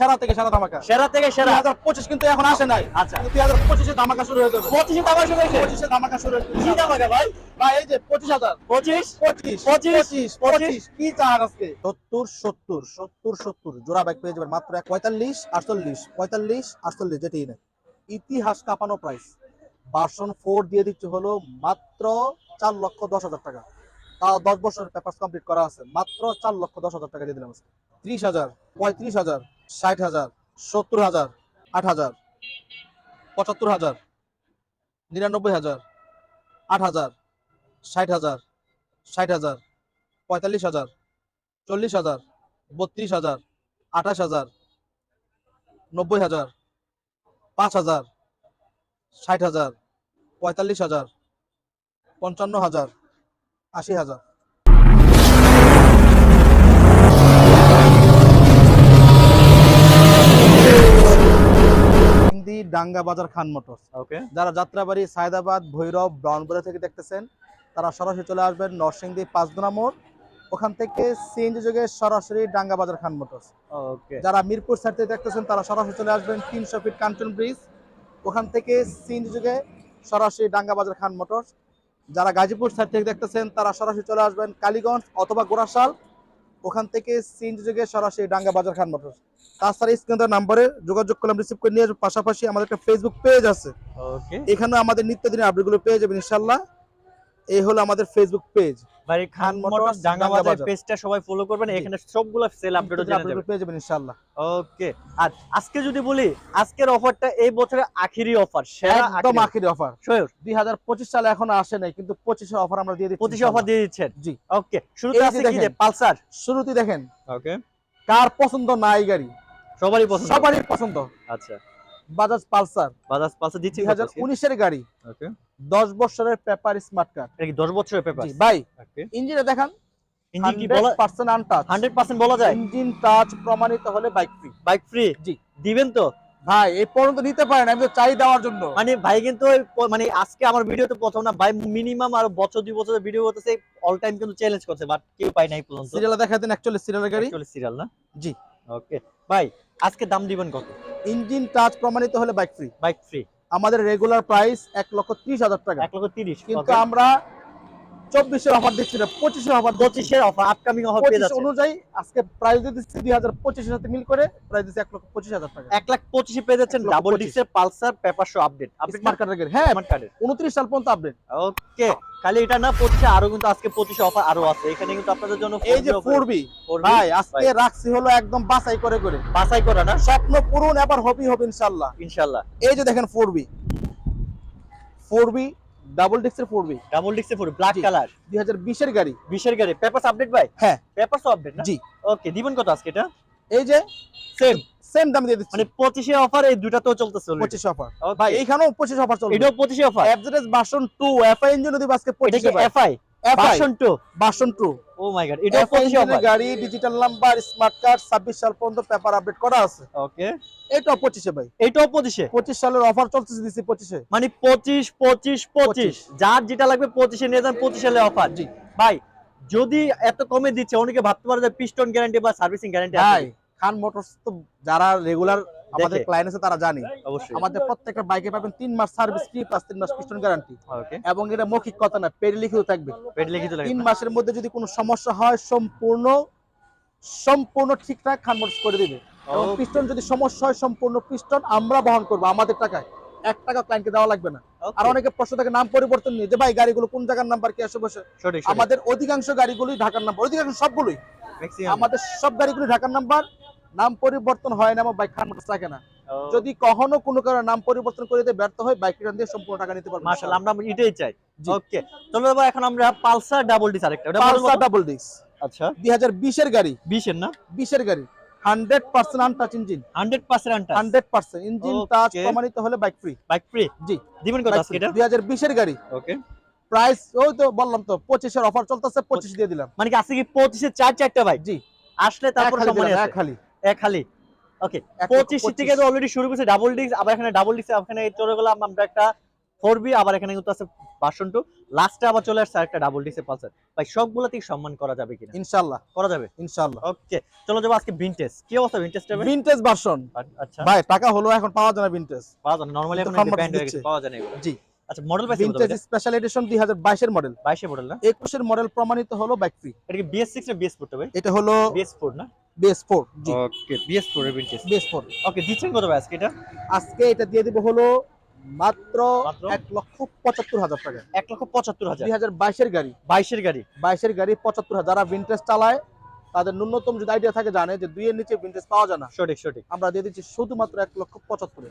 সেরা থেকে সেরা ধামাকা। সেরা থেকে দুই সেরা হাজার পঁচিশ কিন্তু এখন আসে নাই। আচ্ছা। দুই হাজার পঁচিশে ধামাকা শুরু হয়ে যাবে। পঁচিশে টাকা শুরু হয়েছে? পঁচিশে ধামাকা শুরু হয়ে কি টাকা ভাই? ভাই এই যে পঁচিশ হাজার। পঁচিশ? পঁচিশ পঁচিশ, পঁচিশ পঁচিশ। কি চান আজকে? সত্তর সত্তর সত্তর সত্তর। জোড়া ব্যাগ পেয়ে যাবেন মাত্র এক পঁয়তাল্লিশ আটচল্লিশ পঁয়তাল্লিশ আটচল্লিশ যেটাই ইতিহাস কাঁপানো প্রাইস ভার্সন ফোর দিয়ে দিচ্ছে হলো মাত্র চার লক্ষ দশ হাজার টাকা। তাও দশ বছরের পেপার কমপ্লিট করা আছে। মাত্র চার লক্ষ দশ হাজার টাকা দিয়ে দিলাম ত্রিশ হাজার, পঁয়ত্রিশ হাজার, ষাট হাজার, সত্তর হাজার, আট হাজার, পঁচাত্তর হাজার, নিরানব্বই হাজার, আট হাজার, ষাট হাজার ষাট হাজার, পঁয়তাল্লিশ হাজার, চল্লিশ হাজার, বত্রিশ হাজার, আঠাশ হাজার, নব্বই হাজার, পাঁচ হাজার, ষাট হাজার, পঁয়তাল্লিশ হাজার, পঞ্চান্ন হাজার আশি হাজার। ডাঙ্গা বাজার খান মোটরস। ওকে। যারা যাত্রাবাড়ি সায়দাবাদ ভৈরব ব্রাউনবাড়ি থেকে দেখতেছেন তারা সরাসরি চলে আসবেন নরসিংদী পাঁচদোনা মোড়। ওখান থেকে সিএনজি যোগে সরাসরি ডাঙ্গা বাজার খান মোটরস। ওকে। যারা মিরপুর সাইড থেকে দেখতেছেন তারা সরাসরি চলে আসবেন তিনশো ফিট কাঞ্চন ব্রিজ। ওখান থেকে সিএনজি যোগে সরাসরি ডাঙ্গা বাজার খান মোটরস। যারা গাজীপুর সাইড থেকে দেখতেছেন তারা সরাসরি চলে আসবেন কালীগঞ্জ অথবা গোড়াশাল। ওখান থেকে সিএনজি যুগে সরাসরি ডাঙ্গা বাজার খান মোটর তাছাড়া স্ক্রিনের নাম্বারে যোগাযোগ করলাম রিসিভ করে নিয়ে পাশাপাশি আমাদের একটা ফেসবুক পেজ আছে। এখানে আমাদের নিত্যদিনের আপডেটগুলো পেয়ে যাবেন ইনশাল্লাহ এই হলো আমাদের ফেসবুক পেজ ভাই খান মোটরস। পেজটা সবাই ফলো করবেন এখানে সবগুলো সেল জানা যাবে পেয়ে যাবেন ইনশাল্লাহ। ওকে আর আজকে যদি বলি আজকের অফারটা এই বছরের আখেরি অফার সেরা একদম আখিরি অফার শিওর দুই হাজার পঁচিশ সালে এখনও আসে নাই কিন্তু পঁচিশের অফার আমরা দিয়ে দিচ্ছি পঁচিশে অফার দিয়ে দিচ্ছেন? জি। ওকে শুরুতে এই আছে কি যে দেখেন। পালসার? শুরুতে দেখেন। ওকে কার পছন্দ নাই গাড়ি? সবারই পছন্দ। সবারই পছন্দ। আচ্ছা। বাজাজ পালসার বাজাজ পালসার দিচ্ছি দুই হাজার উনিশের গাড়ি। ওকে। দশ বছরের পেপার স্মার্ট কার্ড। এটা কি 10 বছরের পেপার? জি ভাই ওকে। ইঞ্জিনে দেখান। ইঞ্জিন কি বলা পার্সেন্ট আনটাচ 100% বলা যায়? ইঞ্জিন টাচ প্রমাণিত হলে বাইক ফ্রি বাইক ফ্রি জি। দিবেন তো? ভাই এই পর্যন্ত নিতে পারেন আমি তো চাই দেওয়ার জন্য। মানে ভাই কিন্তু মানে আজকে আমার ভিডিওতে প্রথম না ভাই মিনিমাম আর বছর দুই বছরের ভিডিও করতেছে অল টাইম কিন্তু চ্যালেঞ্জ করছে বাট কেউ পাই নাই পর্যন্ত। সিরিয়াল দেখা দিন অ্যাকচুয়ালি সিরিয়ালের গাড়ি। সিরিয়াল না? জি। ওকে ভাই আজকে দাম দিবেন কত? ইঞ্জিন টাচ প্রমাণিত হলে বাইক ফ্রি বাইক ফ্রি আমাদের রেগুলার প্রাইস এক লক্ষ ত্রিশ হাজার টাকা। এক লক্ষ তিরিশ। কিন্তু আমরা চব্বিশের অফার দিচ্ছি না পঁচিশের অফার পঁচিশের অফার আপকামিং অফার পেয়ে যাচ্ছে। অনুযায়ী আজকে প্রাইস দিচ্ছি দুই হাজার পঁচিশের সাথে মিল করে প্রাইস দিচ্ছি এক লক্ষ পঁচিশ হাজার টাকা। এক লাখ পঁচিশে পেয়ে যাচ্ছেন double. Pulsar paper show update update smart কার্ডের হ্যাঁ স্মার্ট কার্ডের উনত্রিশ সাল পর্যন্ত আপডেট ওকে খালি এটা না পঁচিশে আরও কিন্তু আজকে পঁচিশে অফার আরও আছে। এখানে কিন্তু আপনাদের জন্য এই যে ফোর বি ভাই আজকে রাখছি হলো একদম বাছাই করে করে। বাছাই করা না? স্বপ্ন পূরণ এবার হবি হবে ইনশাল্লাহ ইনশাল্লাহ এই যে দেখেন four B four B double ডিক্সের পড়বে ডাবল ডিক্সে পড়বে ব্ল্যাক কালার দুই হাজার বিশের গাড়ি। বিশের গাড়ি। পেপারস আপডেট ভাই? হ্যাঁ। পেপারস আপডেট না? জি। ওকে দিবেন কত আজকে এটা? এই যে সেম সেম দাম দিয়ে দিচ্ছি। মানে পঁচিশে অফার এই দুটাতেও চলতেছে already। পঁচিশ অফার Okay. ভাই এইখানেও পঁচিশ অফার চলবে। এটাও পঁচিশে offer FZ version 2 FI engine যদি আজকে এটা কি পঁচিশে ভাই। FI FI version 2 version 2 oh my god এটাও এফআই পঁচিশে অফার গাড়ি ডিজিটাল নাম্বার স্মার্ট কার্ড 26 সাল পর্যন্ত পেপার আপডেট করা আছে। ওকে এটা পঁচিশে ভাই। এটাও পঁচিশে? পঁচিশ সালের অফার চলতেছে মানে পঁচিশ পঁচিশ পঁচিশ। যার যেটা লাগবে পঁচিশে নিয়ে যান পঁচিশ সালে অফার জি। ভাই যদি এত কমে দিচ্ছে অনেকে ভাবতে পারে যে পিস্টন গ্যারান্টি বা সার্ভিসিং গ্যারান্টি খান মোটরস তো যারা রেগুলার আমাদের ক্লায়েন্ট আছে তারা জানে। আমাদের প্রত্যেকটা বাইকে পাবেন তিন মাস সার্ভিস ফ্রি প্লাস তিন মাস পিস্টন গ্যারান্টি এবং এটা মৌখিক কথা না পেড লিখিত থাকবে। তিন মাসের মধ্যে যদি কোনো সমস্যা হয় সম্পূর্ণ সম্পূর্ণ ঠিকঠাক খান মোটরস করে দিবে। এবং পিস্টন যদি সমস্যা হয় সম্পূর্ণ পিস্টন আমরা বহন করব আমাদের টাকায়। এক টাকা ক্লায়েন্টকে দেওয়া লাগবে না। আর অনেকে প্রশ্ন থাকে নাম পরিবর্তন নিয়ে যে ভাই গাড়িগুলো কোন জায়গার নাম্বার কি? আসে বসে। আমাদের অধিকাংশ গাড়িগুলোই ঢাকার নাম্বার অধিকাংশ সবগুলোই। আমাদের সব গাড়িগুলি ঢাকার নাম্বার নাম পরিবর্তন হয় না আমার বাইক খান থাকে না। যদি কখনো কোনো কারণে নাম পরিবর্তন করে দিতে ব্যর্থ হয় বাইক রিটার্ন দিয়ে সম্পূর্ণ টাকা নিতে পারবে। মাশাআল্লাহ আমরা এটাই চাই। ওকে চলো এবার এখন আমরা পালসার ডাবল ডিস আরেকটা। পালসার ডাবল ডিস্ক আচ্ছা। দুই হাজার বিশের গাড়ি। 20 এর না? বিশের গাড়ি। হান্ড্রেড পার্সেন্ট আনটাচ ইঞ্জিন 100% আনটা হান্ড্রেড পার্সেন্ট ইঞ্জিন টাচ প্রমাণিত হলে বাইক ফ্রি বাইক ফ্রি জি। দিবেন কত আজকে এটা? দুই হাজার বিশের গাড়ি। ওকে। প্রাইস ওই তো বললাম তো পঁচিশের অফার চলতেছে পঁচিশ দিয়ে দিলাম। মানে কি আজকে কি 25 এর চার চারটা বাইক জি। আসলে তারপর সম্মানে আছে। খালি এক খালি ওকে পঁচিশ। থেকে তো অলরেডি শুরু করছে ডাবল ডিস্ক আবার এখানে ডাবল ডিস্ক ওখানে চলে গেলাম আমরা একটা ফোর বি আবার এখানে কিন্তু আছে ভার্সন টু লাস্টে আবার চলে আসছে একটা ডাবল ডিসে পালসার ভাই সবগুলোতেই সম্মান করা যাবে কিনা? ইনশাল্লাহ করা যাবে? ইনশাল্লাহ ওকে চলো যাব আজকে ভিনটেজ কি অবস্থা ভিনটেজ ভিনটেজ ভার্সন আচ্ছা। ভাই টাকা হলো এখন পাওয়া যায় না ভিনটেজ পাওয়া যায় নরমালি এখন ব্যান্ড হয়ে গেছে পাওয়া যায় না এগুলো। জি। আচ্ছা মডেল পাইছে ভিনটেজ স্পেশাল এডিশন দুই হাজার বাইশের মডেল 22 এ মডেল না? একুশের মডেল প্রমাণিত হলো বাইক ফ্রি এটা কি BS6 না BS4 টা ভাই? এটা হলো BS4 না? জি ওকে BS4 এর ভিনটেজ বেস ফোর ওকে দিচ্ছেন কত ভাই আজকে এটা? আজকে এটা দিয়ে দিব হলো মাত্র? এক লক্ষ পঁচাত্তর হাজার টাকা। 1 লক্ষ 75 হাজার। দুই হাজার বাইশের গাড়ি। 22 এর গাড়ি? বাইশের গাড়ি পঁচাত্তর হাজার। যারা ভিনটেজ চালায় তাদের ন্যূনতম যদি আইডিয়া থাকে জানে যে দুইয়ের নিচে ভিনটেজ পাওয়া যায় না। সঠিক সঠিক। আমরা দিয়ে দিচ্ছি শুধুমাত্র এক লক্ষ পঁচাত্তরে।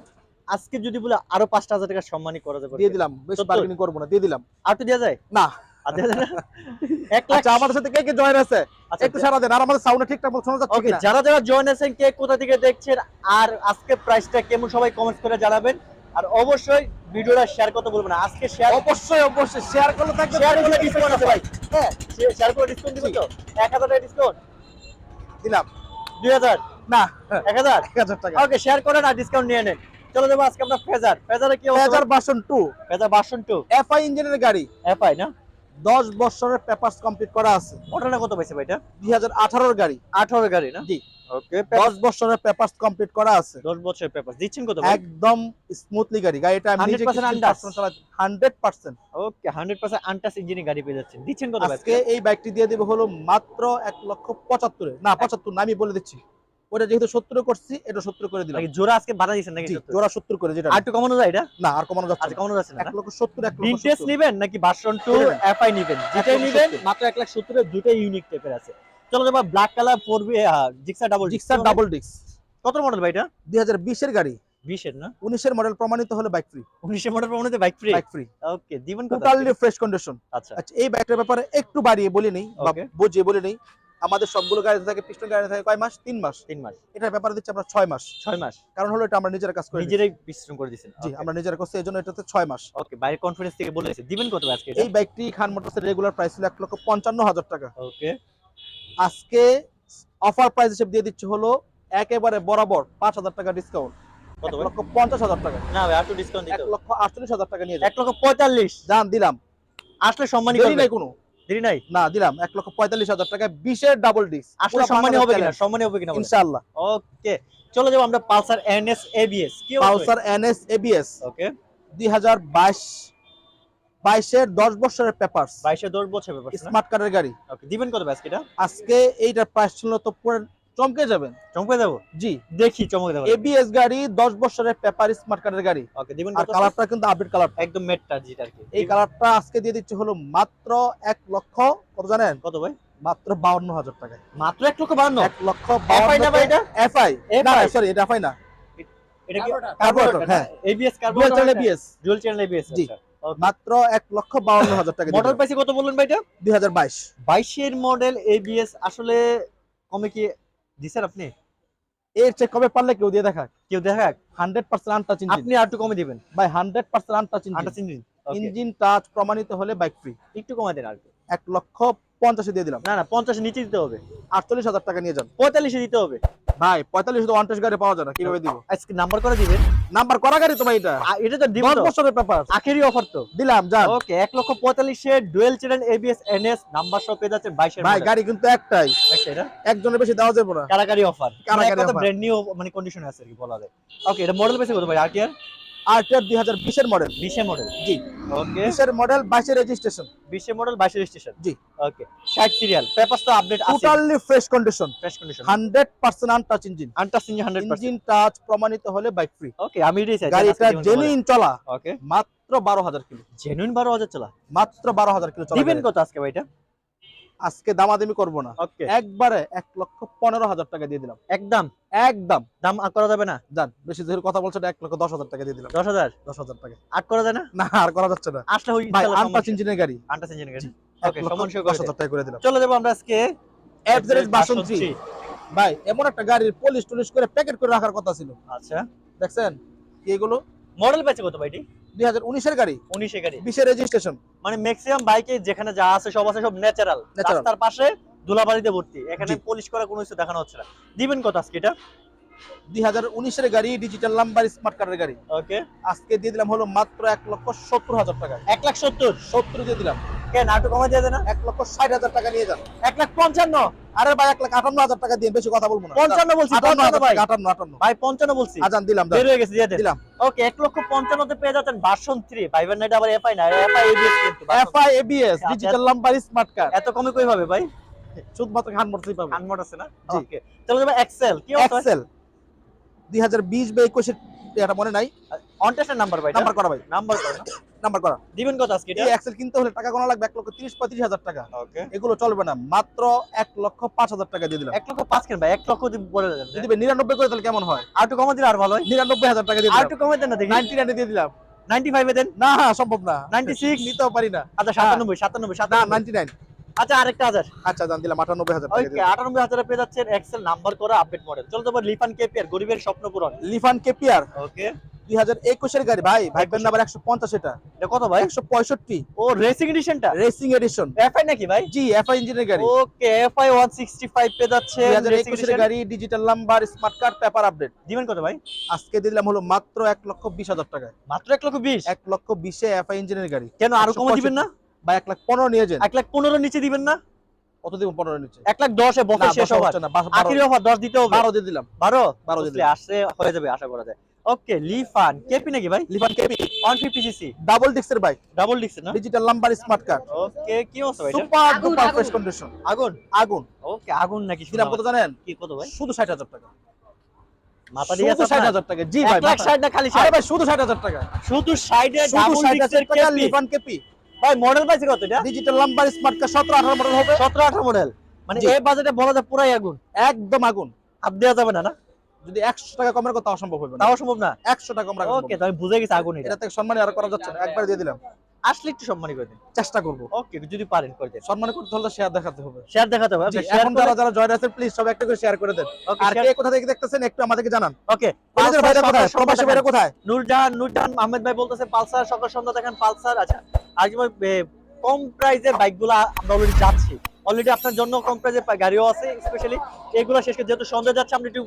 আজকে যদি বলে আরও 5000 টাকা সম্মানী করা যাবে। দিয়ে দিলাম বেশ বার্গেনিং করব না দিয়ে দিলাম। আর তো দেওয়া যায়? না। আর দেওয়া যায় না 1 লাখ আচ্ছা আমাদের সাথে কে কে জয়েন আছে? আচ্ছা একটু সারা দেন আর আমাদের সাউন্ড ঠিকঠাক শোনা যাচ্ছে ওকে যারা যারা জয়েন আছেন কে কোথা থেকে দেখছেন আর আজকে প্রাইসটা কেমন সবাই কমেন্ট করে জানাবেন। আর অবশ্যই ভিডিওটা শেয়ার করতে বলবেন আজকে শেয়ার অবশ্যই অবশ্যই। শেয়ার করলে থাকবে শেয়ার করলে ডিসকাউন্ট আছে ভাই। হ্যাঁ। শেয়ার করে ডিসকাউন্ট দিবেন তো? 1000 টাকা ডিসকাউন্ট দিলাম। 2000 না। 1000 এক হাজার টাকা। ওকে শেয়ার করেন আর ডিসকাউন্ট নিয়ে নেন। চলো যাব আজকে আমরা ফেজার ফেজারে কি হাজার অবস্থা version two Fazer version 2 FI ইঞ্জিনের গাড়ি। এফআই না? দশ বছরের পেপার কমপ্লিট করা আছে। ওটাটা কত পাইছে ভাই এটা দুই হাজার আঠারোর গাড়ি। 18 গাড়ি না? জি। ওকে দশ বছরের পেপারস কমপ্লিট করা আছে। 10 বছরের পেপার দিচ্ছেন কত একদম স্মুথলি গাড়ি। গাড়িটা আমি নিজে হান্ড্রেড পার্সেন্ট ওকে 100% আনটাস ইঞ্জিনের গাড়ি পেয়ে যাচ্ছেন। দিচ্ছেন কত আজকে এই বাইকটি দিয়ে দিব হলো মাত্র এক লক্ষ পঁচাত্তরে। না পঁচাত্তর না আমি বলে দিচ্ছি। ওটা যেহেতু সত্তর করছি এটা সত্তর করে দিলাম। জোড়া আজকে বাধা নাকি জোড়া সত্তর করে যেটা আর একটু কমানো যায় এটা? না আর কমানো যাচ্ছে কমানো যাচ্ছে না। এক লক্ষ সত্তর এক লক্ষ ভিনটেজ নেবেন নাকি ভার্সন 2 নেবেন। এফআই নেবেন? যেটাই নেবেন মাত্র 1 লাখ 70 এর ইউনিক টাইপের আছে। চলো যাবা black colour 4 B Gixxer double Gixxer double disc কত মডেল ভাই এটা? দুই হাজার বিশের গাড়ি। 20 এর না? উনিশের মডেল প্রমাণিত হলে বাইক ফ্রি 19 এর মডেল প্রমাণিত bike free bike free okay দিবেন টোটালি ফ্রেশ কন্ডিশন আচ্ছা। আচ্ছা এই বাইকটার ব্যাপারে একটু বাড়িয়ে বলি নেই বুঝিয়ে বলি নেই। আমাদের সবগুলো গাড়িতে থাকে পিস্টন গাড়িতে থাকে কয় মাস? তিন মাস। 3 মাস। এটার ব্যাপারে দিচ্ছি আমরা ছয় মাস। 6 মাস। কারণ হলো এটা আমরা নিজেরা কাজ করি নিজেরাই বিশ্রাম করে দিবেন জি আমরা নিজেরা করছি এই জন্য এটাতে ছয় মাস। ওকে বাইরে কনফিডেন্স থেকে বলে দিয়েছে। দিবেন কত আজকে এই বাইকটি খান মোটরসের রেগুলার প্রাইস ছিল এক লক্ষ পঞ্চান্ন হাজার টাকা। ওকে আজকে অফার প্রাইস হিসেবে দিয়ে দিচ্ছে হলো একেবারে বরাবর পাঁচ হাজার টাকা ডিসকাউন্ট কত লক্ষ পঞ্চাশ হাজার টাকা। না ভাই একটু ডিসকাউন্ট এক দিতে হবে। লক্ষ আটচল্লিশ হাজার টাকা নিয়ে এক লক্ষ পঁয়তাল্লিশ। যান দিলাম। আসলে সম্মানী দেরি নাই কোনো। দেরি নাই? না দিলাম। এক লক্ষ পঁয়তাল্লিশ হাজার টাকা বিশের ডাবল ডিস্ক আসলে সম্মানী হবে কিনা সম্মানী হবে কিনা। ইনশাআল্লাহ। ওকে চলে যাব আমরা পালসার এনএস এবিএস। কি পালসার এনএস এবিএস। ওকে। দুই হাজার বাইশ বাইশের দশ বছরের 22 এর 10 বছর স্মার্ট কার্ডের গাড়ি। ওকে দিবেন কত আজকে এইটার প্রাইস ছিল তো পুরো চমকে যাবেন। চমকে দেবো জি। দেখি চমকে দেবো এবিএস গাড়ি দশ বছরের পেপার স্মার্ট কার্ডের গাড়ি। ওকে দিবেন আর কালারটা কিন্তু আপডেট কালার একদম মেটটা যেটা আর কি। এই কালারটা আজকে দিয়ে দিচ্ছে হলো মাত্র এক লক্ষ কত জানেন? কত ভাই? মাত্র বাউন্ন হাজার টাকা মাত্র এক লক্ষ বান্ন এক লক্ষ FI না ভাই এটা? এফআই না সরি এটা এফআই না। এটা কি? কার্বোরেটর হ্যাঁ। ABS dual carburettor channel ABS dual channel ABS জি। মাত্র এক লক্ষ বাউন্ন হাজার টাকা মোটর পাইছে কত বললেন ভাই এটা দুই হাজার বাইশ। 22 এর মডেল এবিএস আসলে কমে কি দিছেন আপনি? এর চেয়ে কবে পারলে কেউ দিয়ে দেখা কেউ দেখা হান্ড্রেড পার্সেন্ট আনটাচ ইঞ্জিন আপনি আর একটু কমে দিবেন। By hundred percent untouch engine engine engine touch প্রমাণিত হলে বাইক ফ্রি একটু কমে দেন আর কি। এক লক্ষ পঞ্চাশে দিয়ে দিলাম। না না পঞ্চাশ নিচে দিতে হবে। আটচল্লিশ হাজার টাকা নিয়ে যান। পঁয়তাল্লিশে দিতে হবে। ভাই পঁয়তাল্লিশ তো ওয়ান্টেজ গাড়ি পাওয়া যায় না কীভাবে দিব? আজকে নাম্বার করে দিবেন। নাম্বার করা গাড়ি তো ভাই এটা। এটা তো দিব বছরের পেপার আখেরি অফার তো। দিলাম যান। ওকে এক লক্ষ পঁয়তাল্লিশে dual channel ABS NS number সব পেয়ে যাচ্ছে বাইশের ভাই গাড়ি কিন্তু একটাই। এটা? একজনের বেশি দেওয়া যাবে না। কারাকারি অফার কারাকারি কারাকারি offer। ব্র্যান্ড নিউ মানে কন্ডিশনে আছে আর কি বলা যায়। ওকে এটা মডেল পেয়েছে কত ভাই আরটিআর আরটিআর দুই হাজার বিশের মডেল বিশে মডেল জি। ওকে বিশের মডেল বাইশের রেজিস্ট্রেশন বিশে মডেল বাইশের স্টেশন জি। ওকে ষাট সিরিয়াল পেপারস তো আপডেট আছে। Totally fresh condition fresh condition hundred percent untouch engine untouch engine hundred engine touch প্রমাণিত হলে বাইক ফ্রি ওকে আমি এটাই চাই। গাড়িটা জেনুইন চলা। ওকে মাত্র বারো হাজার কিলো। জেনুইন বারো হাজার চলা। মাত্র বারো হাজার কিলো চলা দিবেন। কত আজকে ভাইটা আজকে দামাদামি করব না। একবারে এক লক্ষ পনেরো হাজার টাকা দিয়ে দিলাম। একদম? একদম। দাম আর করা যাবে না? যান বেশি যেহেতু কথা বলছেন এক লক্ষ দশ হাজার টাকা দিয়ে দিলাম। দশ হাজার? দশ হাজার টাকা। আট করা যায় না? না আর করা যাচ্ছে না। আসলে ওই ভাই আনটাচ ইঞ্জিনের গাড়ি। আনটাস ইঞ্জিন গাড়ি। দশ হাজার টাকা করে দিলাম। চলে যাব আমরা আজকে এফজেড বাসন থ্রি three। ভাই এমন একটা গাড়ির পলিশ টলিশ করে প্যাকেট করে রাখার কথা ছিল। আচ্ছা। দেখছেন? কি এগুলো? মডেল পেয়েছে কত ভাইটি দুই হাজার উনিশের গাড়ি? উনিশে গাড়ি। বিশের রেজিস্ট্রেশন মানে ম্যাক্সিমাম বাইকে যেখানে যা আছে সব আছে সব ন্যাচারাল। রাস্তার পাশে ধুলাবাড়িতে ভর্তি। এখানে। পলিশ করা কোনো কিছু দেখানো হচ্ছে না। দিবেন কত আজকে এটা? দুই হাজার উনিশের গাড়ি ডিজিটাল নাম্বার স্মার্ট কার্ডের গাড়ি। ওকে আজকে দিয়ে দিলাম হলো মাত্র এক লক্ষ সত্তর হাজার টাকা। এক লাখ সত্তর? সত্তর দিয়ে দিলাম। কেন? আটু কমা দিয়ে না। এক লক্ষ ষাট হাজার টাকা নিয়ে যান। এক লাখ পঞ্চান্ন? আরে ভাই এক লাখ আটান্ন হাজার টাকা দিয়ে বেশি কথা বলব না। পঞ্চান্ন বলছি আটান্ন ভাই। আটান্ন আটান্ন। ভাই পঞ্চান্ন বলছি। আজান দিলাম। বের হয়ে গেছে দিয়ে দিলাম। ওকে এক লক্ষ পঞ্চান্নতে পেয়ে যাচ্ছেন ভার্সন থ্রি ফাইভ নাইট আবার এফআই না এফআই এবিএস কিন্তু FI ABS. Digital number smart card এত কমে কই হবে ভাই? শুধুমাত্র খান মোটরসাই পাবে। আনমোড আছে না? ওকে চলো যাবে এক্সেল কি এক্সেল দুই হাজার বিশ বা একুশের এটা মনে নাই। অন নাম্বার ভাই নাম্বার করা ভাই। নাম্বার করা নাম্বার করা। দিবেন কত আজকে এটা? এক্সেল কিনতে হলে টাকা গোনা লাগবে এক লক্ষ তিরিশ পঁয়ত্রিশ হাজার টাকা। ওকে এগুলো চলবে না। মাত্র এক লক্ষ পাঁচ হাজার টাকা দিয়ে দিলাম। এক লক্ষ পাঁচ কেন ভাই এক লক্ষ যদি বলে দেন যদি নিরানব্বই করে তাহলে কেমন হয়? আর একটু কমে দিলে আর ভালো হয়? নিরানব্বই হাজার টাকা দিয়ে আর একটু কমে দেন না দেখি। নাইনটি নাইনে দিয়ে দিলাম। নাইনটি ফাইভে দেন? না সম্ভব না। 96 নিতেও পারি না। আচ্ছা সাতানব্বই সাতানব্বই না সাতানব্বই নাইনটি নাইন আচ্ছা আরেকটা হাজার। আচ্ছা জান দিলাম আটানব্বই হাজার ওকে। আটানব্বই হাজারে পেয়ে যাচ্ছেন এক্সেল নাম্বার করা আপডেট মডেল চলো তো লিফান কেপিয়ার গরিবের স্বপ্ন পূরণ। Lifan KPR okay. দুই হাজার একুশের গাড়ি ভাই ভাই নাম্বার একশো পঞ্চাশ এটা। এটা কত ভাই? একশো পঁয়ষট্টি। ও রেসিং এডিশনটা রেসিং এডিশন এফআই নাকি ভাই? জি এফআই ইঞ্জিনের গাড়ি। ওকে এফআই 165 পেয়ে যাচ্ছে দুই হাজার একুশের গাড়ি digital number smart card paper update দিবেন কত ভাই? আজকে দিলাম হলো মাত্র এক লক্ষ বিশ হাজার টাকা মাত্র এক লক্ষ বিশ? এক লক্ষ বিশে এফআই ইঞ্জিনের গাড়ি। কেন আরও কমে দিবেন না? বা এক লাখ পনেরো নিয়ে যান। এক লাখ পনেরো নিচে দিবেন না? কত দিব পনেরো নিচে? এক লাখ দশে বছর শেষ না, আখিরি অফার দশ দিতে হবে। বারো দিয়ে দিলাম। বারো? বারো বুঝলে আসছে হয়ে যাবে আশা করা যায়। ওকে লিফান কেপি নাকি ভাই? Lifan KP. One fifty CC double ডিক্সের bike double ডিক্স না? Digital number smart card okay কি অবস্থা ভাই? সুপার আগুন। ফ্রেশ কন্ডিশন আগুন? আগুন। ওকে আগুন নাকি দিলাম। কত জানেন? কি কত ভাই? শুধু ষাট হাজার টাকা। মাথা দিয়ে শুধু ষাট হাজার টাকা। জি ভাই এক লাখ মাথা- ষাট না খালি আরে ভাই শুধু ষাট হাজার টাকা। শুধু সাইডে শুধু ডাবল ষাট ডিক্সের কেপি। Lifan KP. ভাই মডেল পাইছে কত এটা? ডিজিটাল নাম্বার স্মার্ট কার্ড সতেরো আঠারো মডেল হবে। সতেরো আঠারো মডেল মানে। এই বাজেটে বলা যায় পুরাই আগুন। একদম আগুন। হাত দেওয়া যাবে না না? যদি একশো টাকা কমের কথা অসম্ভব হবে না। তাও সম্ভব না? একশো টাকা কম রাখা ওকে তো আমি বুঝে গেছি আগুন এটা। এটা থেকে সম্মানী আর করা যাচ্ছে না। একবার দিয়ে দিলাম। আসলে একটু সম্মানী করে দিন। চেষ্টা করব। ওকে যদি পারেন করে দেন। সম্মান করতে হলে শেয়ার দেখাতে হবে। শেয়ার দেখাতে হবে শেয়ার এখন যারা যারা জয়েন আছেন প্লিজ সব একটা করে শেয়ার করে দেন। আর কে কোথা থেকে দেখতেছেন একটু আমাদেরকে জানান। ওকে পালসার ভাইরা কোথায়? প্রবাসী ভাইরা কোথায়? নুরজাহান নুরজাহান আহমেদ ভাই বলতেছে পালসার সকাল সন্ধ্যা দেখেন পালসার আচ্ছা আজ ভাই, কম প্রাইজের বাইকগুলো আমরা অলরেডি যাচ্ছি। অলরেডি আপনার জন্য কম প্রাইজের গাড়িও আছে স্পেশালি এগুলো শেষ করে যেহেতু সন্ধ্যা যাচ্ছে আমরা একটু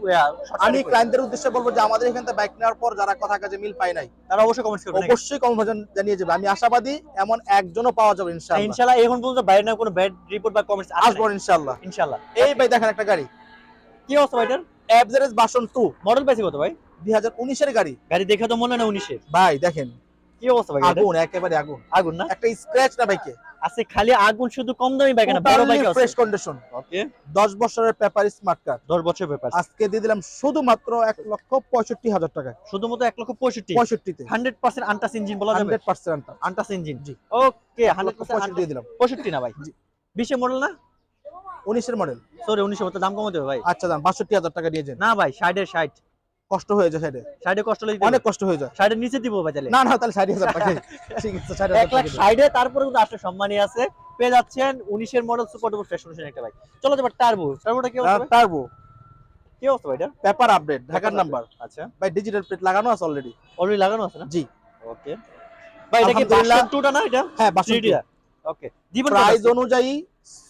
আমি ক্লায়েন্টদের উদ্দেশ্যে বলব যে আমাদের এখান থেকে বাইক নেওয়ার পর যারা কথা কাজে মিল পায় নাই তারা অবশ্যই কমেন্টস করবেন অবশ্যই কনভার্জন জানিয়ে যাবে। আমি আশাবাদী এমন একজনও পাওয়া যাবে ইনশাআল্লাহ। ইনশাআল্লাহ এখন পর্যন্ত বাইরে না কোনো ব্যাড রিপোর্ট বা কমেন্টস আসব ইনশাআল্লাহ। ইনশাআল্লাহ। এই ভাই দেখেন একটা গাড়ি। কি অবস্থা ভাই এটার? অ্যাভারেজ ভার্সন 2 মডেল পাইছে কত ভাই? 2019 এর গাড়ি। গাড়ি দেখে তো মনে হয় না উনিশের। ভাই দেখেন। কি অবস্থা ভাই আগুন একেবারে আগুন। আগুন না? একটা স্ক্র্যাচ না বাইকে আছে খালি আগুন শুধু কম দামি বাইক না বড় বাইক আছে ফ্রেশ কন্ডিশন ওকে 10 বছরের পেপার স্মার্ট কার্ড 10 বছর পেপার আজকে দিয়ে দিলাম শুধুমাত্র এক লক্ষ পঁয়ষট্টি হাজার টাকা শুধুমাত্র এক লক্ষ পঁয়ষট্টি? পঁয়ষট্টিতে। হান্ড্রেড পার্সেন্ট আন্টাস ইঞ্জিন বলা যাবে? হান্ড্রেড পার্সেন্ট আন্টাস ইঞ্জিন জি। ওকে হান্ড্রেড পঁয়ষট্টি পার্সেন্ট দিয়ে দিলাম। পঁয়ষট্টি না ভাই? জি। বিশে মডেল না? উনিশের মডেল সরি উনিশে মতো দাম কমাতে হবে ভাই। আচ্ছা দাম বাষট্টি হাজার টাকা দিয়ে যান না ভাই ষাটের ষাট। কষ্ট হয়ে যায় সাইডে সাইডে কষ্ট লাগে অনেক কষ্ট হয়ে যায়। সাইডে নিচে দিব ভাই তাহলে। না না তাহলে ষাট হাজার টাকা ঠিক আছে ষাট এক লাখ ষাটে তারপরে কিন্তু আসলে সম্মানই আছে। পেয়ে যাচ্ছেন উনিশের মডেল সুপার ডুপার ফ্রেশ একটা ভাই চলো এবার টার্বো টার্বোটা কি ভাই? টার্বো কি অবস্থা ভাই এটা? পেপার আপডেট ঢাকার নাম্বার আচ্ছা। ভাই ডিজিটাল প্লেট লাগানো আছে অলরেডি অলরেডি লাগানো আছে না? জি। ওকে ভাই এটা কি আলহামদুলিল্লাহ। ভার্সন 2টা না এটা? হ্যাঁ 3D বাষট্টি ওকে জীবন প্রাইস অনুযায়ী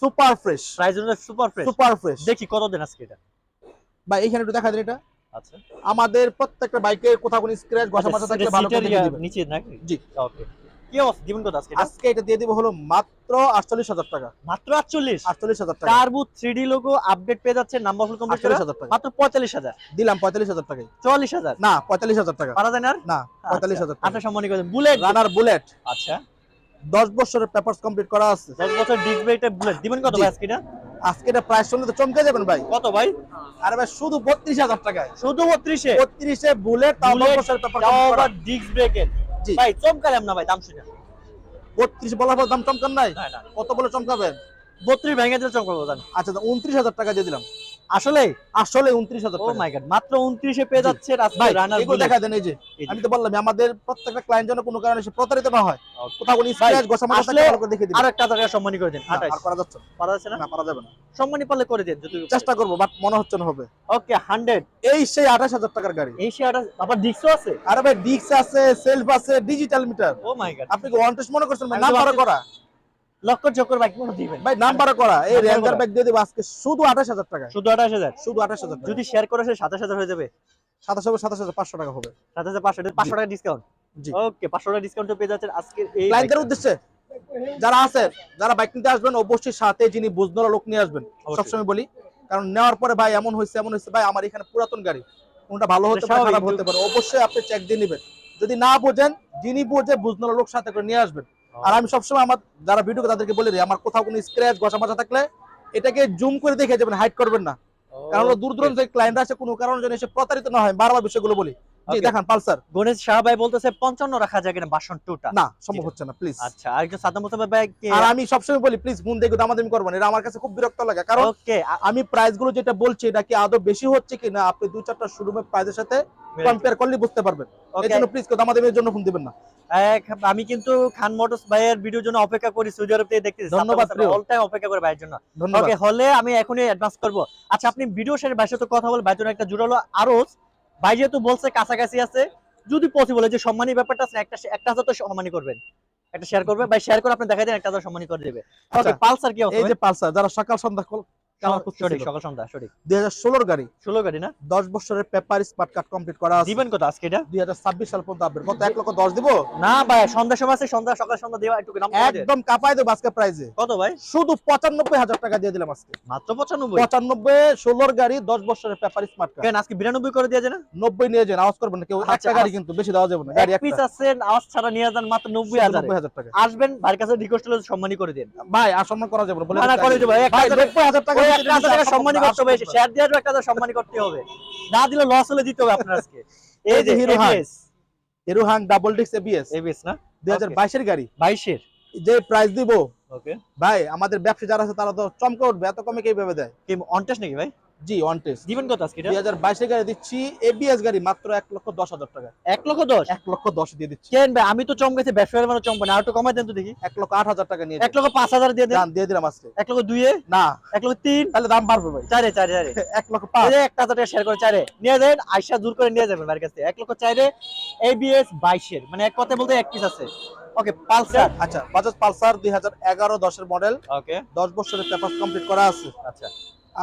সুপার ফ্রেশ প্রাইস অনুযায়ী সুপার ফ্রেশ সুপার ফ্রেশ দেখি কত দেন আজকে এটা। ভাই এখানে একটু দেখা দেন এটা। আচ্ছা। আমাদের প্রত্যেকটা বাইকের কোথাও কোনো স্ক্র্যাচ ঘষা মাথা থাকলে ভালো করে দিবেন। নিচে নাকি? জি। ওকে। কি কত আজকে আজকে এটা দিয়ে দিব হলো মাত্র আটচল্লিশ হাজার টাকা। মাত্র 48 আটচল্লিশ হাজার টাকা। টার্বো 3D লোগো আপডেট পেয়ে যাচ্ছে নাম্বার ফুল কমপ্লিট হাজার টাকা। মাত্র 45000 দিলাম পঁয়তাল্লিশ হাজার টাকায়। 44000 না পঁয়তাল্লিশ হাজার টাকা। পারা যায় না? না পঁয়তাল্লিশ হাজার টাকা। আপনি সম্মানী করেন বুলেট রানার বুলেট আচ্ছা। দশ বছরের পেপারস কমপ্লিট করা আছে। 10 বছর বুলেট দিবেন কত আজকে এটা? আজকে এটা প্রাইস শুনলে তো চমকে যাবেন ভাই। কত ভাই? আরে ভাই শুধু বত্রিশ হাজার টাকায়। শুধু বত্রিশে? বত্রিশে বুলেট তাও আবার ডিস্ক ব্রেকের। ভাই চমকালাম না ভাই দাম শুনে। বত্রিশ বলার পর দাম চমকান নাই? কত বলে চমকাবেন? 32 ভেঙে দিলে চমকাবো আচ্ছা উনত্রিশ হাজার টাকা দিয়ে দিলাম। আসলে আসলে উনত্রিশ হাজার ও মাই গড মাত্র 29 এ পেয়ে যাচ্ছে রানার দেখা দেন এই যে আমি তো বললাম আমাদের প্রত্যেকটা ক্লায়েন্ট যেন কোনো কারণে সে প্রতারিত না হয়। কোথাও কোনো স্ক্র্যাচ ঘষা মাথা থাকলে ভালো করে দেখে দিবেন আর একটা জায়গায় সম্মানী করে দিন। না, আর করা যাচ্ছে পারা যাচ্ছে না? না পারা যাবে না। সম্মানী পারলে করে দিন যদি চেষ্টা করব বাট মনে হচ্ছে না হবে। ওকে 100 এই সেই টাকার গাড়ি। এই শেয়ারটা আবার ডিক্সও আছে? আরে ভাই ডিক্স আছে সেলফ আছে digital meter oh my god আপনি কি ওয়ান মনে করছেন না পারা করা। লক্ষ চক্কর বাইক দিবেন ভাই নাম্বার করা। এই রেঞ্জার করা। দিয়ে দেবো আজকে শুধু আঠাশ হাজার টাকা শুধু আঠাশ হাজার? শুধু আঠাশ হাজার টাকা যদি শেয়ার করে সে সাতাশ হাজার হয়ে যাবে। সাতাশ হাজার সাতাশ টাকা হবে। সাত হাজার পাঁচশো পাঁচশো টাকা ডিসকাউন্ট জি। ওকে পাঁচশো টাকা ডিসকাউন্ট পেয়ে যাচ্ছেন আজকের এই ক্লায়েন্টদের উদ্দেশ্যে যারা আছেন যারা বাইক নিতে আসবেন অবশ্যই সাথে যিনি বুঝনোর লোক নিয়ে আসবেন সবসময় বলি। কারণ নেওয়ার পরে ভাই এমন হয়েছে এমন হয়েছে ভাই আমার এখানে পুরাতন গাড়ি। কোনটা ভালো হতে পারে খারাপ হতে পারে অবশ্যই আপনি চেক দিয়ে নেবেন। যদি না বোঝেন যিনি বোঝে বুঝনোর লোক সাথে করে নিয়ে আসবেন। আর আমি সবসময় আমার যারা ভিডিও তাদেরকে বলে দিই আমার কোথাও কোনো স্ক্র্যাচ ঘষা মাজা থাকলে এটাকে জুম করে দেখে যাবেন হাইড করবেন না। কারণ দূর দূরান্ত ক্লায়েন্ট আছে কোনো কারণে যেন এসে প্রতারিত না হয় বারবার বিষয়গুলো বলি। জি Okay. পালসার। গণেশ শাহ ভাই বলতেছে পঞ্চান্ন রাখা যায় কিনা বাসন টুটা? না সম্ভব হচ্ছে না প্লিজ আচ্ছা আর মুস্তাফা ভাই আর আমি সবসময় বলি প্লিজ ফোন দেখে দামাদামি করবেন এটা আমার কাছে খুব বিরক্ত লাগে কারণ ওকে আমি প্রাইসগুলো যেটা বলছি এটা কি আদৌ বেশি হচ্ছে কি না আপনি দুই চারটা শোরুমের প্রাইসের সাথে কম্পেয়ার করলে বুঝতে পারবেন। এই ওকে জন্য দামাদামির জন্য ফোন দিবেন না। আমি কিন্তু খান মোটরস ভাইয়ের ভিডিওর জন্য অপেক্ষা করি সৌদি আরব থেকে দেখতেছি। ধন্যবাদ, অল টাইম অপেক্ষা করে ভাইয়ের জন্য। ধন্যবাদ। ওকে হলে আমি এখনই অ্যাডভান্স করব। আচ্ছা আপনি ভিডিও শেষে ভাইয়ের সাথে কথা বলে ভাইয়ের জন্য একটা জুড়ালো আরও ভাই যেহেতু বলছে কাছাকাছি আছে যদি পসিবল যে সম্মানী ব্যাপারটা আছে একটা একটা হাজার তো সম্মানী করবেন। একটা শেয়ার করবে ভাই শেয়ার করে আপনি দেখা দেন একটা হাজার সম্মানী করে দেবে। ওকে আচ্ছা, পালসার কি এই যে পালসার যারা সকাল সন্ধ্যা সকাল সন্ধ্যা সঠিক। দুই হাজার ষোলোর গাড়ি। ষোলো গাড়ি না? দশ বছরের পেপার স্মার্ট কার্ড কমপ্লিট করা দিবেন কত আজকে এটা? দুই হাজার ছাব্বিশ সাল পর্যন্ত আপডেট কত? এক লক্ষ দশ দিব? না ভাই সন্ধ্যা সময় আছে সন্ধ্যা সকাল সন্ধ্যা দেওয়া একটু নাম কমায় দেন। একদম কাপাই দেবো আজকে প্রাইজে কত ভাই? শুধু পঁচানব্বই হাজার টাকা দিয়ে দিলাম আজকে। মাত্র পঁচানব্বই? পঁচানব্বই ষোলোর গাড়ি দশ বছরের পেপার স্মার্ট কার্ড আজকে বিরানব্বই করে দিয়ে যায় না? নব্বই নিয়ে যান আওয়াজ করবেন না কেউ আচ্ছা, একটা গাড়ি কিন্তু বেশি দেওয়া যাবে না গাড়ি পিস আওয়াজ ছাড়া নিয়ে যান মাত্র নব্বই হাজার। টাকা। আসবেন ভাইয়ের কাছে রিকোয়েস্ট হলে সম্মানী করে দিন। ভাই আসন্ন করা যাবে না, বলে না, না, দিচ্ছি করে দেবো, ভাই, নব্বই হাজার টাকা হাজার টাকা সম্মানী করতে হবে শেয়ার দিয়ে আসবে একটা হাজার সম্মানী করতে হবে। না দিলে লস হলে দিতে হবে আপনার আজকে। এই যে Hero Hunk. ABS Hero Hunk double disc ABS ABS না? দুই হাজার বাইশের গাড়ি। বাইশের? যে প্রাইস দিব। ওকে ভাই আমাদের ব্যবসা যারা আছে তারা তো চমকে উঠবে এত কমে কীভাবে দেয়? কি অনটেস্ট নাকি ভাই? জি অন টেস্ট দিবেন কত আজকে এটা? দুই হাজার বাইশের গাড়ি দিচ্ছি এবিএস গাড়ি মাত্র এক লক্ষ দশ হাজার টাকা। এক লক্ষ দশ? এক লক্ষ দশ দিয়ে দিচ্ছি। কেন ভাই আমি তো চমকেছি ব্যবসায়ের মানে চমকে না। আর একটু কমাই দেন তো দেখি। এক লক্ষ আট হাজার টাকা নিয়ে এক লক্ষ পাঁচ হাজার দিয়ে দেন। দিয়ে দিলাম আজকে। এক লক্ষ দুইয়ে না। এক লক্ষ তিন? তাহলে দাম বাড়বে ভাই। চারে চারে চারে। এক লক্ষ পাঁচ। এই যে একটা হাজার টাকা শেয়ার করে চারে। নিয়ে যাবেন আইসা দূর করে নিয়ে যাবেন বাড়ির কাছে এক লক্ষ চারে এবিএস বাইশের। মানে এক কথা বলতে এক পিস আছে। Okay Pulsar. আচ্ছা বাজাজ পালসার দুই হাজার এগারো দশের মডেল ওকে। দশ বছরের পেপার কমপ্লিট করা আছে। আচ্ছা।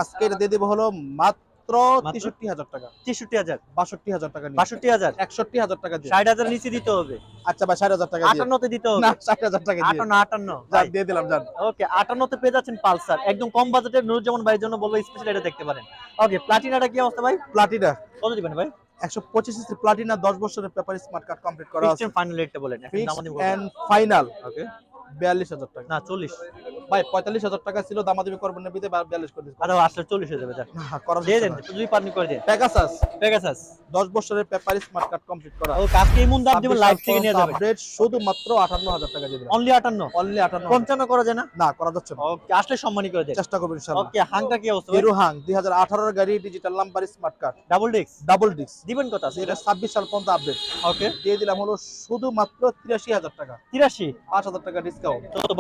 আজকে এটা দিয়ে দেবো হলো মাত্র? তেষট্টি হাজার টাকা। তেষট্টি হাজার। বাষট্টি হাজার টাকা বাষট্টি হাজার? একষট্টি হাজার টাকা ষাট হাজার নিচে দিতে হবে। আচ্ছা ভাই ষাট হাজার টাকা আটান্নতে দিতে হবে। না ষাট হাজার টাকা আটান্ন আটান্ন। দিয়ে দিলাম যান। ওকে আটান্নতে পেয়ে যাচ্ছেন পালসার। একদম কম বাজেটের নুরুজ্জামান ভাইয়ের জন্য স্পেশাল এটা দেখতে পারেন। ওকে প্লাটিনাটা কি অবস্থা ভাই? প্লাটিনা। কত দিবেন ভাই? একশো পঁচিশ প্লাটিনা দশ বছরের পেপার স্মার্ট কার্ড কমপ্লিট করা ফাইনাল বলেন ফাইনাল ওকে। বিয়াল্লিশ হাজার টাকা। না চল্লিশ। ভাই পঁয়তাল্লিশ হাজার টাকা ছিল দামাদামি করবেন না বিদে বিয়াল্লিশ করে আচ্ছা আসলে চল্লিশ হয়ে যাবে করা দিয়ে দেন দুই পার্নি করে দেন। পেগাসাস পেগাসাস দশ বছরের পেপার স্মার্ট কার্ড কমপ্লিট করা। ও কাজকে এমন দাম দিবেন লাইভ থেকে নিয়ে যাবেন আপডেট শুধুমাত্র আটান্ন হাজার টাকা অনলি আটান্ন? অনলি আটান্ন পঞ্চান্ন করা যায় না? না করা যাচ্ছে না। ওকে আসলে সম্মানী করে দেন। চেষ্টা করবেন ইনশাআল্লাহ। ওকে হাংটা কি অবস্থা? হিরো হাং দুই হাজার আঠারোর গাড়ি digital number smart card double disc double disc দিবেন কত আছে? এটা ছাব্বিশ সাল পর্যন্ত আপডেট ওকে দিয়ে দিলাম হলো শুধুমাত্র তিরাশি হাজার টাকা। তিরাশি? পাঁচ হাজার টাকা ডিসকাউন্ট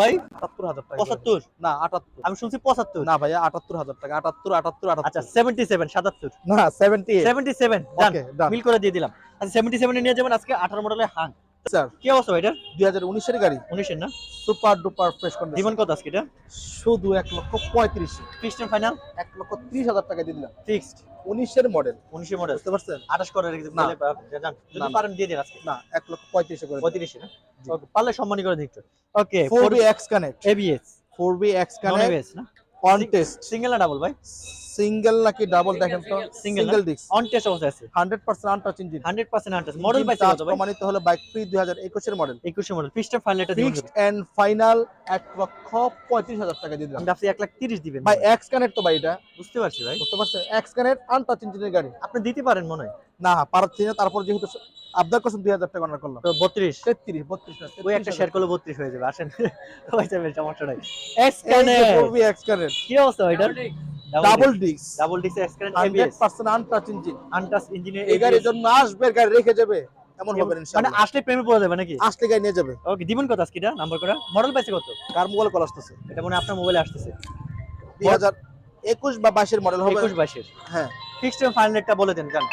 ভাই? আটাত্তর হাজার টাকা। পঁচাত্তর? না আটাত্তর। আমি শুনছি পঁচাত্তর। না ভাই আটাত্তর হাজার টাকা। আটাত্তর আটাত্তর আচ্ছা আটাত্তর। সেভেন্টি সেভেন সাতাত্তর। না seventy seventy seven done okay মিল করে দিয়ে দিলাম। আচ্ছা সেভেন্টি এ নিয়ে যাবেন আজকে আঠারো মডেলের হাং। স্যার কি অবস্থা ভাই গাড়ি। উনিশের না? সুপার ডুপার ফ্রেশ কন্ডিশন দিবেন কত আজকে এটা? শুধু এক লক্ষ পঁয়ত্রিশ। ফিক্সড ফাইনাল এক লক্ষ ত্রিশ হাজার টাকা দিয়ে দিলাম। ফিক্সড উনিশের মডেল উনিশের মডেল বুঝতে পারছেন? আঠাশ করে রেখে না। বলে যদি। পারেন দিয়ে দিন আজকে। না এক লক্ষ পঁয়ত্রিশে করে পঁয়ত্রিশে না? জি। পারলে সম্মানী করে দিচ্ছ okay four B X connect connect ABS না? অন টেস্ট সিঙ্গেল না ডাবল ভাই? সিঙ্গেল নাকি ডাবল দেখেন তো? সিঙ্গেল ডিস্ক অন টেস্ট অবস্থায় আছে। Hundred percent untouch engine hundred percent untest model কত ভাই? প্রমাণিত হলো বাইক ফ্রি দুই হাজার একুশের মডেল একুশে মডেল ফিক্সড ফাইনাল এটা দিবেন ফিক্সড এন্ড ফাইনাল এক লক্ষ পঁয়ত্রিশ হাজার টাকা দিয়ে দিলাম। ভাবছি এক লাখ তিরিশ দিবেন। ভাই এক্স কানেক্ট তো ভাই এটা। বুঝতে পারছি ভাই। বুঝতে পারছেন? এক্স কানেক্ট আনটাচ ইঞ্জিনের গাড়ি। আপনি দিতে পারেন মনে হয়। না পারছি না তারপর যেহেতু আবদার করছেন দুই হাজার টাকা অনার করলাম। বত্রিশ? তেত্রিশ বত্রিশ ওই একটা শেয়ার করলে বত্রিশ হয়ে যাবে আসেন। হয়ে যাবে সমস্যা নাই। কি অবস্থা ভাই ডাবল ডিস্ক ডাবল ডিক্স X current hundred ABS percent untouch engine engineer এই গাড়ির জন্য আসবে গাড়ি রেখে যাবে এমন হবে মানে আসলে প্রেমে পড়ে যাবে নাকি? আসলে গাড়ি নিয়ে যাবে। ওকে দিবেন কত আজকে এটা নাম্বার করা মডেল পাইছে কত? কার মোবাইল কল আসতেছে? এটা মনে হয় আপনার মোবাইলে আসতেছে। দুই হাজার একুশ বা বাইশের মডেল হবে। একুশ বাইশের। হ্যাঁ। ফিক্সড ফাইনাল রেটটা বলে দেন জান।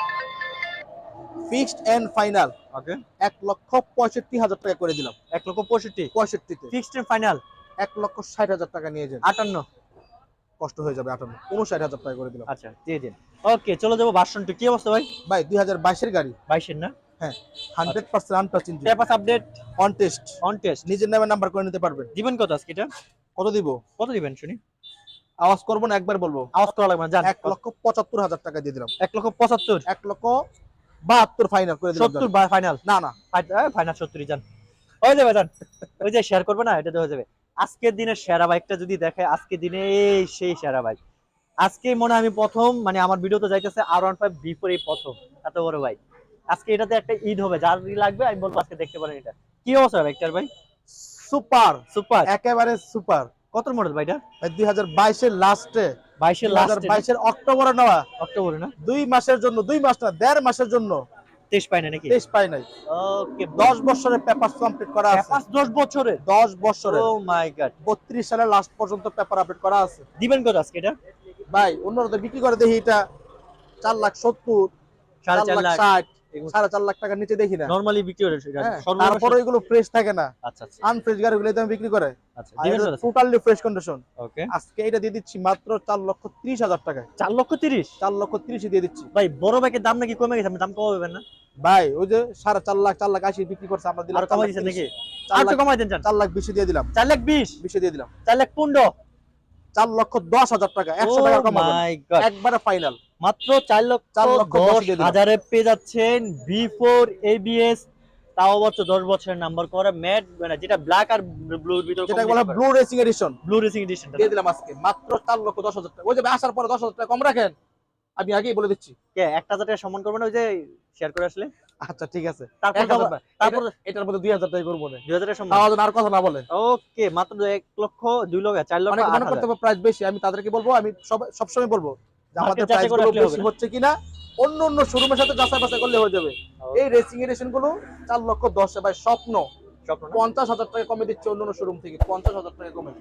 Fixed and final. ওকে। এক লক্ষ পঁয়ষট্টি হাজার টাকা করে দিলাম। এক লক্ষ পঁয়ষট্টি? পঁয়ষট্টিতে। Fixed final? এক লক্ষ ষাট হাজার টাকা নিয়ে যান। আটান্ন? কষ্ট হয়ে যাবে আটান্ন। উনষাট হাজার টাকা করে দিলাম। আচ্ছা দিয়ে দিন। ওকে চলে যাব ভার্সনটু কি অবস্থা ভাই? ভাই দুই হাজার বাইশের গাড়ি। বাইশের না? Hundred percent untouch engine paper update? On test on test নিজের নামে নাম্বার করে নিতে পারবেন। দিবেন কত আজকে এটা? কত দিব? কত দিবেন শুনি? আওয়াজ করব না একবার বলব। আওয়াজ করা লাগবে না জান এক লক্ষ পঁচাত্তর হাজার টাকা দিয়ে দিলাম। এক লক্ষ পঁচাত্তর? এক লক্ষ বাহাত্তর ফাইনাল করে দিলাম সত্তর ফাইনাল না না। ফাইনাল সত্তরই যান হয়ে যাবে যান ওই যে শেয়ার করবে না এটা তো হয়ে যাবে। আজকের দিনে সেরা বাইকটা যদি দেখে আজকের দিনে এই সেই সেরা বাইক আজকে মনে হয় আমি প্রথম মানে আমার ভিডিওতে যাইতেছে আর ওয়ান ফাইভ বিফোর এই প্রথম এত বড় বাইক আজকে এটাতে একটা ঈদ হবে যার ই লাগবে আমি বলব আজকে দেখতে পারেন এটা। কি অবস্থা বাইকটার ভাই? সুপার সুপার একেবারে সুপার কত মডেল ভাইটা দুই হাজার বাইশের লাস্টে লাস্ট বাইশের অক্টোবরে নেওয়া। অক্টোবরে না? দুই মাসের জন্য দুই মাস না দেড় মাসের জন্য। তেইশ পাই না নাকি? পাই নাই। ওকে দশ বছরের পেপার কমপ্লিট করা আছে। দশ বছরের? দশ ও মাই গড বত্রিশ লাস্ট পর্যন্ত পেপার আপডেট করা আছে। দিবেন কত আজকে এটা? ভাই অন্যরা তো বিক্রি করে দেখি এটা। চার লাখ সত্তর সাড়ে চার লাখ। ষাট। সাড়ে চার লাখ টাকার নিচে দেখি না। নরমালি বিক্রি করে এটা হ্যাঁ, সর্বনিম্ন তারপরে এগুলো ফ্রেশ থাকে না। আচ্ছা আচ্ছা আনফ্রেশ গাড়িগুলো দাম বিক্রি করে। আচ্ছা দিবেন কত টোটালি ফ্রেশ কন্ডিশন আজকে এটা দিয়ে দিচ্ছি মাত্র চার লক্ষ ত্রিশ হাজার টাকায়। চার লক্ষ তিরিশ? চার লক্ষ ত্রিশ দিয়ে দিচ্ছি। ভাই বড় দাম নাকি কমে গেছে? দাম কমাবেন না? ভাই ওই যে সাড়ে চার লাখ চার লাখ আশি বিক্রি করছে আমরা দিলাম। কমাই দিচ্ছেন নাকি? চার লাখ কমাই দেন চার লাখ বিশে দিয়ে দিলাম। চার লাখ বিশ? বিশে দিয়ে দিলাম। চার লাখ পনেরো? চার লক্ষ দশ হাজার টাকা একশো টাকা কম হবে একবারে ফাইনাল মাত্র চার লক্ষ চার লক্ষ দশ হাজারে পেয়ে যাচ্ছেন বি ফোর এবিএস তাও বছর দশ বছরের নাম্বার করা ম্যাট মানে যেটা ব্ল্যাক আর ব্লুর ভিতরে যেটা বলে blue racing edition blue racing edition দিয়ে দিলাম আজকে। মাত্র চার লক্ষ দশ হাজার টাকা। ওই যে আসার পরে দশ হাজার টাকা কম রাখেন? আমি আগেই বলে দিচ্ছি। কে একটা হাজার টাকা সম্মান করবেন ওই যে শেয়ার করে আসলে? আচ্ছা ঠিক আছে। তারপর এটার মধ্যে দুই হাজার টাকা করব দুই হাজার আর কথা না বলে। ওকে মাত্র এক লক্ষ দুই লক্ষ চার লক্ষ মনে করতে প্রাইস বেশি আমি তাদেরকে বলব আমি সব সবসময় বলব যে আমাদের বেশি হচ্ছে কিনা অন্য অন্য শোরুমের সাথে যাচাই বাছাই করলে হয়ে যাবে। এই রেসিং এডিশনগুলো চার লক্ষ দশ ভাই স্বপ্ন? পঞ্চাশ হাজার টাকা কমে দিচ্ছে অন্য শোরুম থেকে পঞ্চাশ হাজার টাকা কমে।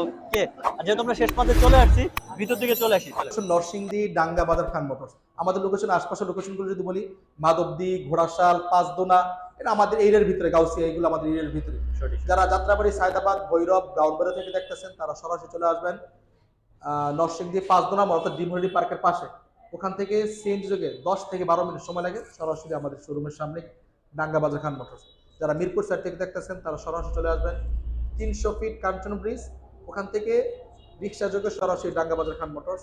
ওকে আর যেহেতু আমরা শেষ পর্যন্ত চলে আসছি ভিতর দিকে চলে আসি নরসিংদী ডাঙ্গা বাজার খান মোটরস আমাদের লোকেশন আশপাশের লোকেশনগুলো যদি বলি মাধবদী ঘোড়াশাল পাঁচদোনা এটা আমাদের এরিয়ার ভিতরে গাউসিয়া এগুলো আমাদের এরিয়ার ভিতরে। যারা যাত্রাবাড়ি সায়দাবাদ ভৈরব ব্রাউনবাড়ি থেকে দেখতেছেন তারা সরাসরি চলে আসবেন। আহ, নরসিংদী পাঁচদোনা অর্থাৎ ডিমহরি পার্কের পাশে। ওখান থেকে সেন্ট যোগে দশ থেকে বারো মিনিট সময় লাগে সরাসরি আমাদের শোরুমের সামনে ডাঙ্গা বাজার খান মোটরস যারা মিরপুর সাইড থেকে দেখতেছেন তারা সরাসরি চলে আসবেন। তিনশো ফিট কাঞ্চন ব্রিজ ওখান থেকে রিক্সা যোগে সরাসরি ডাঙ্গাবাজার খান মোটরস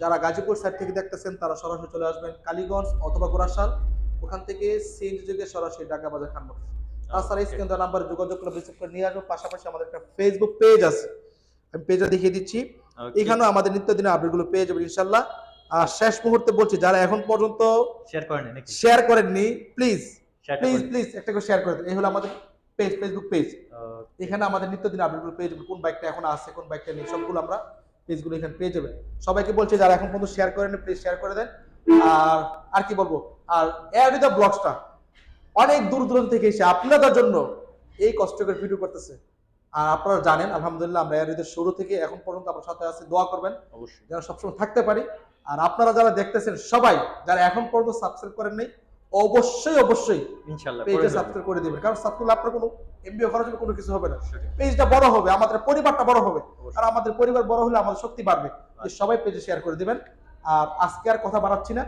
যারা গাজীপুর সাইড থেকে দেখতেছেন তারা সরাসরি চলে আসবেন কালীগঞ্জ অথবা গোরাশাল ওখান থেকে সিএনজি যোগে সরাসরি ডাঙ্গাবাজার খান মোটরস তাছাড়া. স্ক্রিন নাম্বার যোগাযোগ করে রিসিভ করে নিয়ে আসব। পাশাপাশি আমাদের একটা ফেসবুক পেজ আছে। আমি পেজটা দেখিয়ে দিচ্ছি। এখানেও আমাদের নিত্যদিনের আপডেটগুলো পেয়ে যাবেন ইনশাল্লাহ আর শেষ মুহূর্তে বলছি যারা এখন পর্যন্ত শেয়ার করে নিন নাকি? শেয়ার করেননি প্লিজ প্লিজ প্লিজ একটা করে শেয়ার করে দিন। এই হলো আমাদের পেজ ফেসবুক পেজ এখানে আমাদের নিত্যদিন আপডেটগুলো পেয়ে যাবেন। কোন বাইকটা এখন আছে কোন বাইকটা নেই সবগুলো আমরা পেজগুলো এখানে পেয়ে যাবেন। সবাইকে বলছি যারা এখন পর্যন্ত শেয়ার করেন প্লিজ শেয়ার করে দেন। আর আর কি বলব? আর এয়ারি দ্য ব্লগসটা অনেক দূর দূরান্ত থেকে এসে আপনাদের জন্য এই কষ্ট করে ভিডিও করতেছে। আর আপনারা জানেন আলহামদুলিল্লাহ আমরা এয়ারিদের শুরু থেকে এখন পর্যন্ত আপনার সাথে আছে। দোয়া করবেন অবশ্যই। যেন সবসময় থাকতে পারি। আর আপনারা যারা দেখতেছেন সবাই যারা এখন পর্যন্ত সাবস্ক্রাইব করেন নাই অবশ্যই অবশ্যই ইনশাআল্লাহ পেজটা সাবস্ক্রাইব করে দিবেন কারণ সাবস্ক্রাইব আপনার কোনো এমবিও খরচ কোনো কিছু হবে না। পেজটা বড় হবে আমাদের পরিবারটা বড় হবে। আর আমাদের পরিবার বড় হলে আমাদের শক্তি বাড়বে। যে সবাই পেজে শেয়ার করে দিবেন। আর আজকে আর কথা বাড়াচ্ছি না।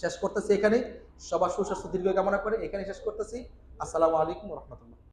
শেষ করতেছি এখানেই। সবার সুস্বাস্থ্য দীর্ঘ কামনা করে এখানে শেষ করতেছি। আসসালামু আলাইকুম রহমতুল্লাহ।